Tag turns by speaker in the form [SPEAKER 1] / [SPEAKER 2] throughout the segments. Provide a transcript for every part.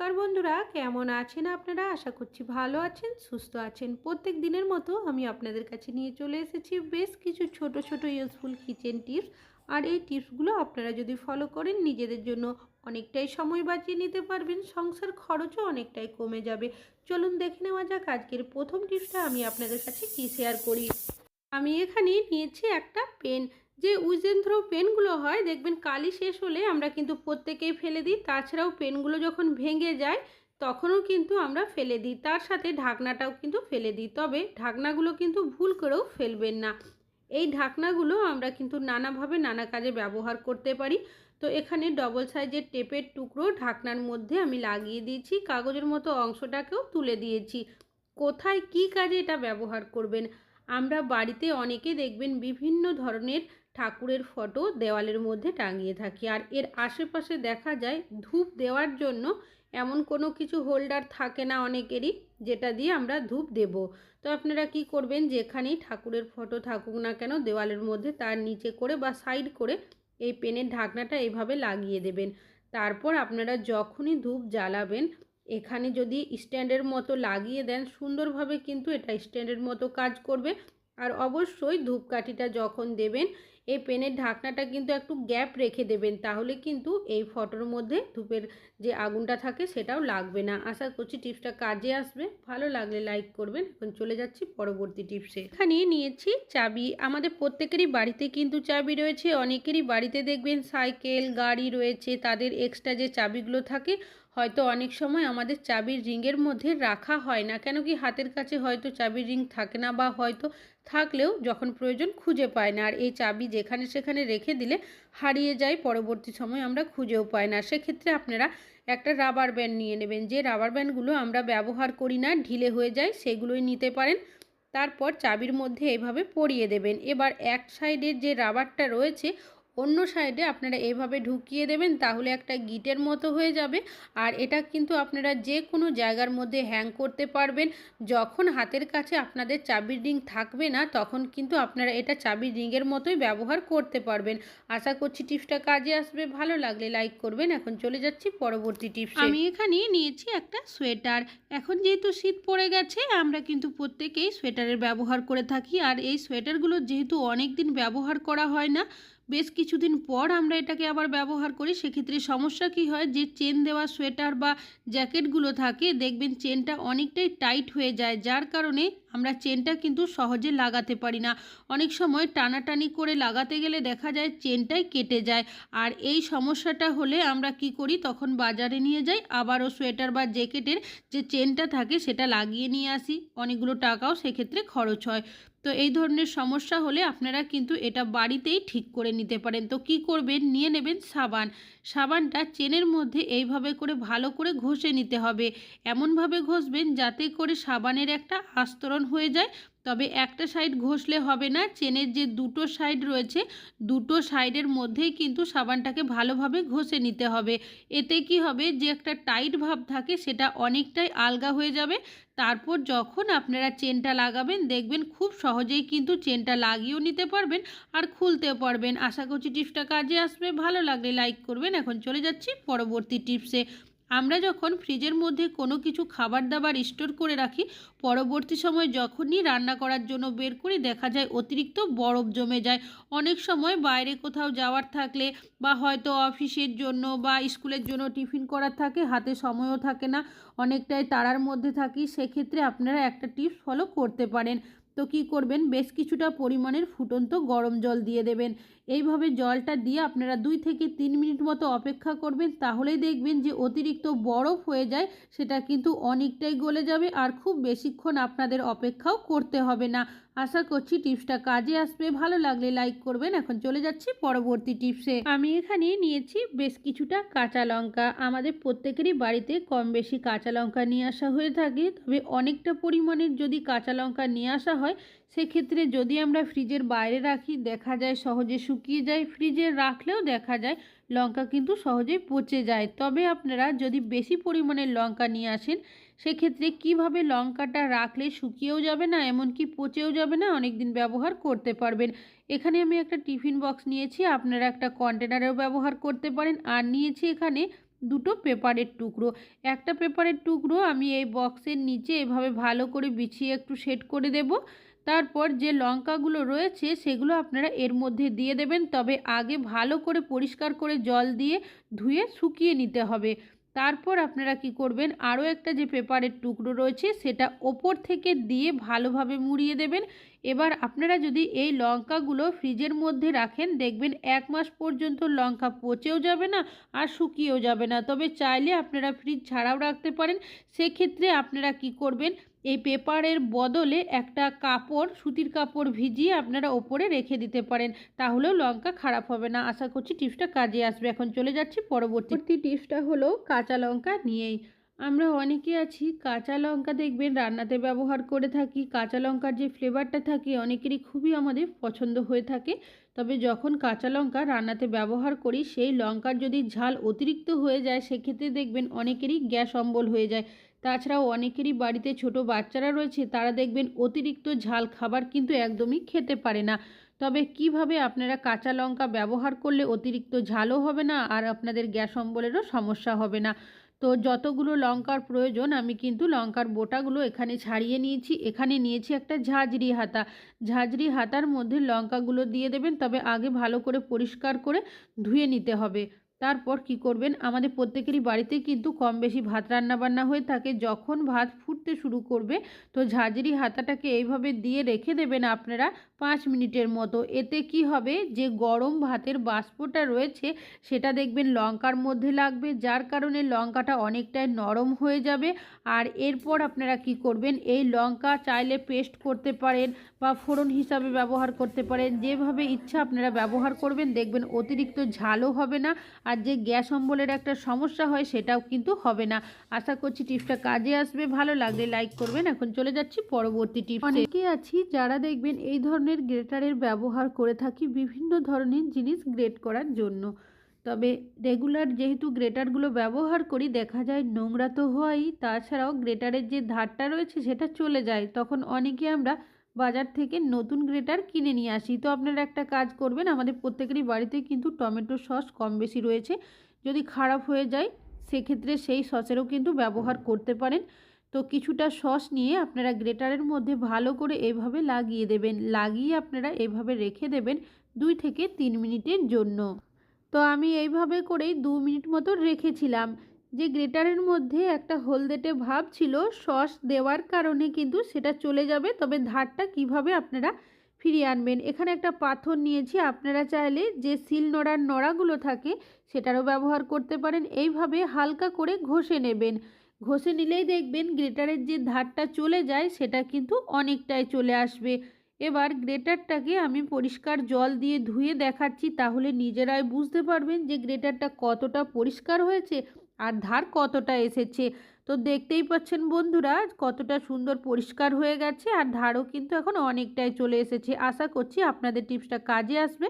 [SPEAKER 1] নমস্কার বন্ধুরা, কেমন আছেন আপনারা? আশা করছি ভালো আছেন, সুস্থ আছেন। প্রত্যেক দিনের মতো আমি আপনাদের কাছে নিয়ে চলে এসেছি বেশ কিছু ছোট ছোট ইউজফুল কিচেন টিপস আর এই টিপসগুলো আপনারা যদি ফলো করেন, নিজেদের জন্য অনেকটাই সময় বাঁচিয়ে নিতে পারবেন, সংসার খরচও অনেকটাই কমে যাবে। চলুন দেখে নেওয়া যাক আজকের প্রথম টিপসটা আমি আপনাদের কাছে কী শেয়ার করি। আমি এখানে নিয়েছি একটা পেন যে উইজেন থ্রো পেনগুলো হয়, দেখবেন কালি শেষ হলে আমরা কিন্তু প্রত্যেকেই ফেলে দিই। তাছাড়াও পেনগুলো যখন ভেঙে যায়, তখনও কিন্তু আমরা ফেলে দিই। তার সাথে ঢাকনাটাও কিন্তু ফেলে দিই। তবে ঢাকনাগুলো কিন্তু ভুল করেও ফেলবেন না। এই ঢাকনাগুলো আমরা কিন্তু নানাভাবে নানা কাজে ব্যবহার করতে পারি। তো এখানে ডবল সাইজের টেপের টুকরো ঢাকনার মধ্যে আমি লাগিয়ে দিয়েছি। কাগজের মতো অংশটাকেও তুলে দিয়েছি। কোথায় কি কাজে এটা ব্যবহার করবেন? আমরা বাড়িতে অনেকে দেখবেন বিভিন্ন ধরনের ঠাকুরের ফটো দেওয়ালের মধ্যে টাঙিয়ে থাকি। আর এর আশেপাশে দেখা যায়, ধূপ দেওয়ার জন্য এমন কোনো কিছু হোল্ডার থাকে না অনেকেরই, যেটা দিয়ে আমরা ধূপ দেব। তো আপনারা কি করবেন, যেখানেই ঠাকুরের ফটো থাকুক না কেন, দেওয়ালের মধ্যে তার নিচে করে বা সাইড করে এই পেনের ঢাকনাটা এইভাবে লাগিয়ে দেবেন। তারপর আপনারা যখনই ধূপ জ্বালাবেন, এখানে যদি স্ট্যান্ডের মতো লাগিয়ে দেন, সুন্দরভাবে কিন্তু এটা স্ট্যান্ডের মতো কাজ করবে। আর অবশ্যই ধূপকাঠিটা যখন দেবেন এই পেনের ঢাকনাটা কিন্তু একটু গ্যাপ রেখে দেবেন, তাহলে কিন্তু এই ফটোর মধ্যে ধূপের যে আগুনটা থাকে সেটাও লাগবে না। আশা করছি টিপসটা কাজে আসবে। ভালো লাগলে লাইক করবেন। এখন চলে যাচ্ছি পরবর্তী টিপসে। এখানে নিয়েছি চাবি। আমাদের প্রত্যেকেরই বাড়িতে কিন্তু চাবি রয়েছে। অনেকেরই বাড়িতে দেখবেন সাইকেল, গাড়ি রয়েছে। তাদের এক্সট্রা যে চাবিগুলো থাকে হয়তো অনেক সময় আমাদের চাবির রিংয়ের মধ্যে রাখা হয় না। কেন কি হাতের কাছে হয়তো চাবির রিং থাকে না বা হয়তো থাকলেও যখন প্রয়োজন খুঁজে পায় না। আর এই চাবি যেখানে সেখানে রেখে দিলে হারিয়ে যায়, পরবর্তী সময় আমরা খুঁজেও পাই না। সেক্ষেত্রে আপনারা একটা রাবার ব্যান্ড নিয়ে নেবেন। যে রাবার ব্যান্ডগুলো আমরা ব্যবহার করি না, ঢিলে হয়ে যায়, সেগুলোই নিতে পারেন। তারপর চাবির মধ্যে এভাবে পরিয়ে দেবেন। এবার এক সাইডের যে রাবারটা রয়েছে অন্য সাইডে আপনারা এভাবে ঢুকিয়ে দেবেন তাহলে একটা গিটের মতো হয়ে যাবে। আর এটা কিন্তু আপনারা যে কোনো জায়গার মধ্যে হ্যাং করতে পারবেন। যখন হাতের কাছে আপনাদের চাবির রিং থাকবে না, তখন কিন্তু আপনারা এটা চাবির রিংয়ের মতোই ব্যবহার করতে পারবেন। আশা করছি টিপসটা কাজে আসবে। ভালো লাগলে লাইক করবেন। এখন চলে যাচ্ছি পরবর্তী টিপস। আমি এখানে নিয়েছি একটা সোয়েটার। এখন যেহেতু শীত পড়ে গেছে, আমরা কিন্তু প্রত্যেকেই সোয়েটারের ব্যবহার করে থাকি। আর এই সোয়েটারগুলো যেহেতু অনেক দিন ব্যবহার করা হয় না বেশ কিছুদিন পর আমরা এটাকে আবার ব্যবহার করি, সেক্ষেত্রে সমস্যা কি হয়? যে চেন দেওয়া সোয়েটার বা জ্যাকেটগুলো থাকে, দেখবেন চেনটা অনেকটাই টাইট হয়ে যায়, যার কারণে আমরা চেনটা কিন্তু সহজে লাগাতে পারি না। অনেক সময় টানাটানি করে লাগাতে গেলে দেখা যায় চেনটাই কেটে যায়। আর এই সমস্যাটা হলে আমরা কি করি? তখন বাজারে নিয়ে যাই, আবারও সোয়েটার বা জ্যাকেটের যে চেনটা থাকে, সেটা লাগিয়ে নিয়ে আসি। অনেকগুলো টাকাও সেক্ষেত্রে খরচ হয়। তো এই ধরনের সমস্যা হলে আপনারা কিন্তু এটা বাড়িতেই ঠিক করে নিতে পারেন। তো কি করবেন? নিয়ে নেবেন সাবান। সাবানটা চেনের মধ্যে এইভাবে করে ভালো করে ঘষে নিতে হবে। এমনভাবে ঘষবেন যাতে করে সাবানের একটা আস্তরণ হয়ে যায়। তবে একটা সাইড ঘষলে হবে না, চেনের যে দুটো সাইড রয়েছে, দুটো সাইডের মধ্যেই কিন্তু সাবানটাকে ভালোভাবে ঘষে নিতে হবে। এতে কি হবে, যে একটা টাইট ভাব থাকে, সেটা অনেকটাই আলগা হয়ে যাবে। তারপর যখন আপনারা চেনটা লাগাবেন, দেখবেন খুব সহজেই কিন্তু চেনটা লাগিয়েও নিতে পারবেন আর খুলতেও পারবেন। আশা করছি টিপসটা কাজে আসবে। ভালো লাগলে লাইক করবেন। এখন চলে যাচ্ছি পরবর্তী টিপসে আমরা যখন ফ্রিজের মধ্যে কোনো কিছু খাবার দাবার স্টোর করে রাখি, পরবর্তী সময় যখনই রান্না করার জন্য বের করি, দেখা যায় অতিরিক্ত বরফ জমে যায়। অনেক সময় বাইরে কোথাও যাওয়ার থাকলে বা হয়তো অফিসের জন্য বা স্কুলের জন্য টিফিন করার থাকে, হাতে সময়ও থাকে না, অনেকটাই তাড়ার মধ্যে থাকি, সেক্ষেত্রে আপনারা একটা টিপস ফলো করতে পারেন। তো কি করবেন? বেশ কিছুটা পরিমাণের ফুটন্ত গরম জল দিয়ে দেবেন। এইভাবে জলটা দিয়ে আপনারা দুই থেকে তিন মিনিট মতো অপেক্ষা করবেন, তাহলেই দেখবেন যে অতিরিক্ত বরফ হয়ে যায়, সেটা কিন্তু অনেকটাই গলে যাবে আর খুব বেশিক্ষণ আপনাদের অপেক্ষাও করতে হবে না। আশা করছি টিপসটা কাজে আসবে। ভালো লাগলে লাইক করবেন। এখন চলে যাচ্ছি পরবর্তী টিপসে। আমি এখানে নিয়েছি বেশ কিছুটা কাঁচা লঙ্কা। আমাদের প্রত্যেকেরই বাড়িতে কম বেশি কাঁচা লঙ্কা নিয়ে আসা হয়ে থাকে, তবে অনেকটা পরিমাণের যদি কাঁচা লঙ্কা নিয়ে আসা হয়, সেক্ষেত্রে যদি আমরা ফ্রিজের বাইরে রাখি, দেখা যায় সহজে শুকিয়ে যায়। ফ্রিজে রাখলেও দেখা যায় লঙ্কা কিন্তু সহজেই পচে যায়। তবে আপনারা যদি বেশি পরিমাণে লঙ্কা নিয়ে আসেন, সেক্ষেত্রে কীভাবে লঙ্কাটা রাখলে শুকিয়েও যাবে না, এমনকি পচেও যাবে না অনেক দিন ব্যবহার করতে পারবেন। এখানে আমি একটা টিফিন বক্স নিয়েছি, আপনারা একটা কন্টেনারেও ব্যবহার করতে পারেন। আর নিয়েছি এখানে দুটো পেপারের টুকরো। একটা পেপারের টুকরো আমি এই বক্সের নিচে এভাবে ভালো করে বিছিয়ে একটু সেট করে দেব। তারপর যে লঙ্কাগুলো রয়েছে সেগুলো আপনারা এর মধ্যে দিয়ে দেবেন। তবে আগে ভালো করে পরিষ্কার করে জল দিয়ে ধুয়ে শুকিয়ে নিতে হবে। তারপর আপনারা কি করবেন? আরও একটা যে পেপারের টুকরো রয়েছে, সেটা ওপর থেকে দিয়ে ভালোভাবে মুড়িয়ে দেবেন। এবার আপনারা যদি এই লঙ্কাগুলো ফ্রিজের মধ্যে রাখেন, দেখবেন এক মাস পর্যন্ত লঙ্কা পচেও যাবে না আর শুকিয়েও যাবে না। তবে চাইলে আপনারা ফ্রিজ ছাড়াও রাখতে পারেন। সেক্ষেত্রে আপনারা কি করবেন? এই পেপারের বদলে একটা কাপড় সুতির কাপড় ভিজিয়ে আপনারা ওপরে রেখে দিতে পারেন। তাহলেও লঙ্কা খারাপ হবে না। আশা করছি টিপসটা কাজে আসবে। এখন চলে যাচ্ছি পরবর্তী টিপসটা হলো কাঁচা লঙ্কা নিয়েই। আমরা অনেকে আছি কাঁচা লঙ্কা দেখবেন রান্নাতে ব্যবহার করে থাকি। কাঁচা লঙ্কার যে ফ্লেভারটা থাকে অনেকেরই খুবই আমাদের পছন্দ হয়ে থাকে। তবে যখন কাঁচা লঙ্কা রান্নাতে ব্যবহার করি সেই লঙ্কার যদি ঝাল অতিরিক্ত হয়ে যায় সেক্ষেত্রে দেখবেন অনেকেরই গ্যাস অম্বল হয়ে যায়। তাছাড়াও অনেকেরই বাড়িতে ছোট বাচ্চারা রয়েছে, তারা দেখবেন অতিরিক্ত ঝাল খাবার কিন্তু একদমই খেতে পারে না। তবে কীভাবে আপনারা কাঁচা লঙ্কা ব্যবহার করলে অতিরিক্ত ঝালও হবে না আর আপনাদের গ্যাস অম্বলেরও সমস্যা হবে না? তো যতগুলো লঙ্কার প্রয়োজন, আমি কিন্তু লঙ্কার বোটাগুলো এখানে ছাড়িয়ে নিয়েছি। এখানে নিয়েছি একটা ঝাঁঝরি হাতা। ঝাঁঝরি হাতার মধ্যে লঙ্কাগুলো দিয়ে দেবেন, তবে আগে ভালো করে পরিষ্কার করে ধুয়ে নিতে হবে। তারপর কি করবেন? আমাদের প্রত্যেকেরই বাড়িতে কিন্তু কম বেশি ভাত রান্না বান্না হয়ে থাকে। যখন ভাত ফুটতে শুরু করবে, তো ঝাঁঝরি হাতাটাকে এইভাবে দিয়ে রেখে দেবেন আপনারা পাঁচ মিনিটের মতো। এতে কি হবে? যে গরম ভাতের বাষ্পটা রয়েছে, সেটা দেখবেন লঙ্কার মধ্যে লাগবে, যার কারণে লঙ্কাটা অনেকটাই নরম হয়ে যাবে। আর এরপর আপনারা কি করবেন? এই লঙ্কা চাইলে পেস্ট করতে পারেন বা ফোড়ন হিসাবে ব্যবহার করতে পারেন। যেভাবে ইচ্ছা আপনারা ব্যবহার করবেন, দেখবেন অতিরিক্ত ঝালও হবে না। আর যে গ্যাস অম্বলের একটা সমস্যা হয় সেটাও কিন্তু হবে না। আশা করছি টিপসটা কাজে আসবে, ভালো লাগলে লাইক করবেন। এখন চলে যাচ্ছি পরবর্তী টিপস। অনেকেই আছি যারা দেখবেন এই ধরনের গ্রেটারের ব্যবহার করে থাকি বিভিন্ন ধরনের জিনিস গ্রেট করার জন্য। তবে রেগুলার যেহেতু গ্রেটারগুলো ব্যবহার করি, দেখা যায় নোংরা তো হয়ই, তাছাড়াও গ্রেটারের যে ধারটা রয়েছে সেটা চলে যায়। তখন অনেকে আমরা বাজার থেকে নতুন গ্রেটার কিনে নিয়ে আসি। তো আপনারা একটা কাজ করবেন, আমাদের প্রত্যেকেরই বাড়িতে কিন্তু টমেটো সস কম বেশি রয়েছে। যদি খারাপ হয়ে যায়, সেক্ষেত্রে সেই সসেরও কিন্তু ব্যবহার করতে পারেন। তো কিছুটা সস নিয়ে আপনারা গ্রেটারের মধ্যে ভালো করে এভাবে লাগিয়ে দেবেন। লাগিয়ে আপনারা এভাবে রেখে দেবেন দুই থেকে তিন মিনিটের জন্য। তো আমি এইভাবে করেই দু মিনিট মতো রেখেছিলাম। যে গ্রেটারের মধ্যে একটা হলদেটে ভাব ছিল, সস দেওয়ার কারণে কিন্তু সেটা চলে যাবে। তবে ধারটা কীভাবে আপনারা ফিরিয়ে আনবেন? এখানে একটা পাথর নিয়েছি, আপনারা চাইলে যে শিল নোড়ার নোড়াগুলো থাকে সেটারও ব্যবহার করতে পারেন। এইভাবে হালকা করে ঘষে নেবেন। ঘষে নিলেই দেখবেন গ্রেটারের যে ধারটা চলে যায়, সেটা কিন্তু অনেকটাই চলে আসবে। এবার গ্রেটারটাকে আমি পরিষ্কার জল দিয়ে ধুয়ে দেখাচ্ছি, তাহলে নিজেরাই বুঝতে পারবেন যে গ্রেটারটা কতটা পরিষ্কার হয়েছে। আর ধার কতটা এসেছে? তো দেখতেই পাচ্ছেন বন্ধুরা, কতটা সুন্দর পরিষ্কার হয়ে গেছে আর ধারও কিন্তু এখন অনেকটাই চলে এসেছে। আশা করছি আপনাদের টিপসটা কাজে আসবে।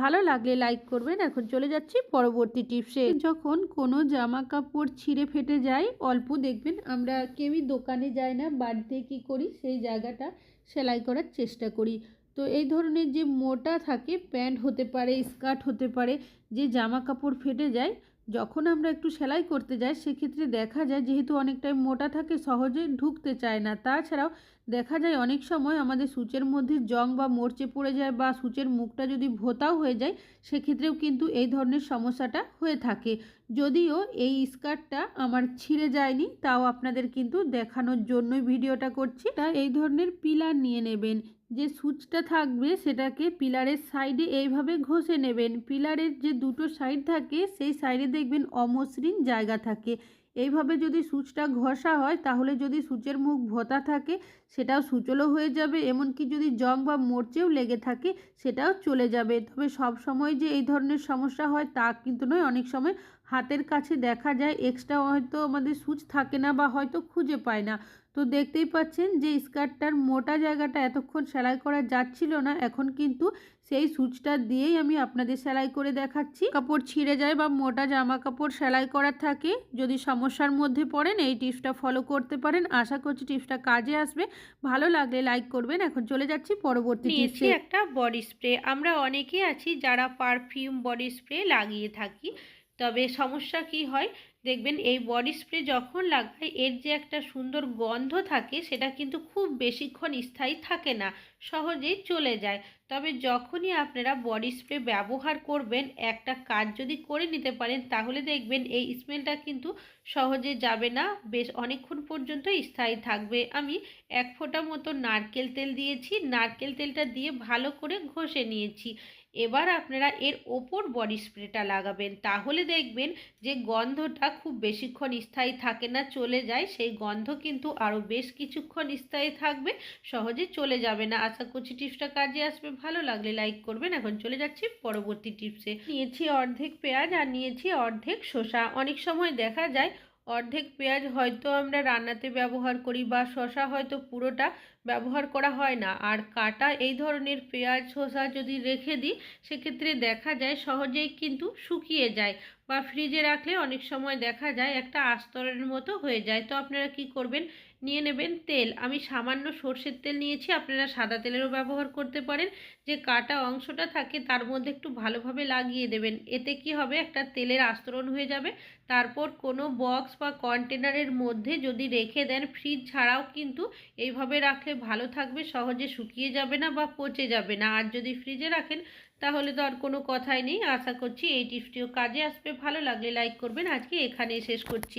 [SPEAKER 1] ভালো লাগলে লাইক করবেন। এখন চলে যাচ্ছি পরবর্তী টিপসে। যখন কোনো জামা কাপড় ছিঁড়ে ফেটে যায়, অল্প দেখবেন আমরা কেউই দোকানে যাই না, বাড়িতে কি করি, সেই জায়গাটা সেলাই করার চেষ্টা করি। তো এই ধরনের যে মোটা থাকে, প্যান্ট হতে পারে, স্কার্ট হতে পারে, যে জামা কাপড় ফেটে যায় যখন আমরা একটু সেলাই করতে যাই, সেক্ষেত্রে দেখা যায় যেহেতু অনেকটাই মোটা থাকে, সহজে ঢুকতে চায় না। তাছাড়াও দেখা যায় অনেক সময় আমাদের সূচের মধ্যে জং বা মরচে পড়ে যায় বা সূচের মুখটা যদি ভোতাও হয়ে যায়, সেক্ষেত্রেও কিন্তু এই ধরনের সমস্যাটা হয়ে থাকে। যদিও এই স্কার্টটা আমার ছিঁড়ে যায়নি, তাও আপনাদের কিন্তু দেখানোর জন্যই ভিডিওটা করছি। তা এই ধরনের পিলার নিয়ে নেবেন। যে সুচটা থাকবে সেটাকে পিলারের সাইডে এইভাবে ঘষে নেবেন। পিলারের যে দুটো সাইড থাকে, সেই সাইডে দেখবেন অমসৃণ জায়গা থাকে। এইভাবে যদি সুচটা ঘষা হয়, তাহলে যদি সুচের মুখ ভোতা থাকে, সেটাও সুচলো হয়ে যাবে। এমনকি যদি জং বা মরচেও লেগে থাকে, সেটাও চলে যাবে। তবে সব সময় যে এই ধরনের সমস্যা হয়, তা কিন্তু নয়। অনেক সময় হাতের কাছে দেখা যায় এক্সট্রা হয়তো আমাদের সুচ থাকে না বা হয়তো খুঁজে পায় না। তো দেখতেই পাচ্ছেন যে স্কার্টটার মোটা জায়গাটা এতক্ষণ সেলাই করা যাচ্ছিল না। এখন কিন্তু সেই সুচটা দিয়েই আমি আপনাদের সেলাই করে দেখাচ্ছি। কাপড় ছিঁড়ে যায় বা মোটা জামা কাপড় সেলাই করার থাকে। যদি সমস্যার মধ্যে পড়েন এই টিপসটা ফলো করতে পারেন। আশা করছি টিপসটা কাজে আসবে। ভালো লাগলে লাইক করবেন। এখন চলে যাচ্ছি পরবর্তী টিপসে একটা বডি স্প্রে আমরা অনেকেই আছি যারা পারফিউম বডি স্প্রে লাগিয়ে থাকি। তবে সমস্যা কি হয়? দেখবেন এই বডি স্প্রে যখন লাগায় এর যে একটা সুন্দর গন্ধ থাকে, সেটা কিন্তু খুব বেশিক্ষণ স্থায়ী থাকে না, সহজেই চলে যায়। তবে যখনই আপনারা বডি স্প্রে ব্যবহার করবেন, একটা কাজ যদি করে নিতে পারেন, তাহলে দেখবেন এই স্মেলটা কিন্তু সহজে যাবে না, বেশ অনেকক্ষণ পর্যন্ত স্থায়ী থাকবে। আমি এক ফোঁটা মতো নারকেল তেল দিয়েছি, নারকেল তেলটা দিয়ে ভালো করে ঘষে নিয়েছি। এবার আপনারা এর ওপর বডি স্প্রেটা লাগাবেন। তাহলে দেখবেন যে গন্ধটা খুব বেশিক্ষণ স্থায়ী থাকে না, চলে যায়। সেই গন্ধ কিন্তু আরও বেশ কিছুক্ষণ স্থায়ী থাকবে, সহজে চলে যাবে না। আশা করছি টিপসটা কাজে আসবে। ভালো লাগলে লাইক করবেন। এখন চলে যাচ্ছি পরবর্তী টিপসে। নিয়েছি অর্ধেক পেঁয়াজ আর নিয়েছি অর্ধেক শসা। অনেক সময় দেখা যায় অর্ধেক পেঁয়াজ হয়তো আমরা রান্নাতে ব্যবহার করি বা শসা হয়তো পুরোটা ব্যবহার করা হয় না। আর কাটা এই ধরনের পেঁয়াজ, শসা যদি রেখে দিই, সেক্ষেত্রে দেখা যায় সহজেই কিন্তু শুকিয়ে যায় বা ফ্রিজে রাখলে অনেক সময় দেখা যায় একটা আস্তরের মতো হয়ে যায়। তো আপনারা কি করবেন? নিয়ে নেবেন তেল। আমি সামান্য সর্ষের তেল নিয়েছি, আপনারা সাদা তেলেরও ব্যবহার করতে পারেন। যে কাটা অংশটা থাকে তার মধ্যে একটু ভালোভাবে লাগিয়ে দেবেন। এতে কি হবে? একটা তেলের আস্তরণ হয়ে যাবে। তারপর কোনো বক্স বা কন্টেনারের মধ্যে যদি রেখে দেন, ফ্রিজ ছাড়াও কিন্তু এইভাবে রাখলে ভালো থাকবে, সহজে শুকিয়ে যাবে না বা পচে যাবে না। আর যদি ফ্রিজে রাখেন, তাহলে তো আর কোনো কথাই নেই। আশা করছি এই টিপসটিও কাজে আসবে। ভালো লাগলে লাইক করবেন। আজকে এখানেই শেষ করছি।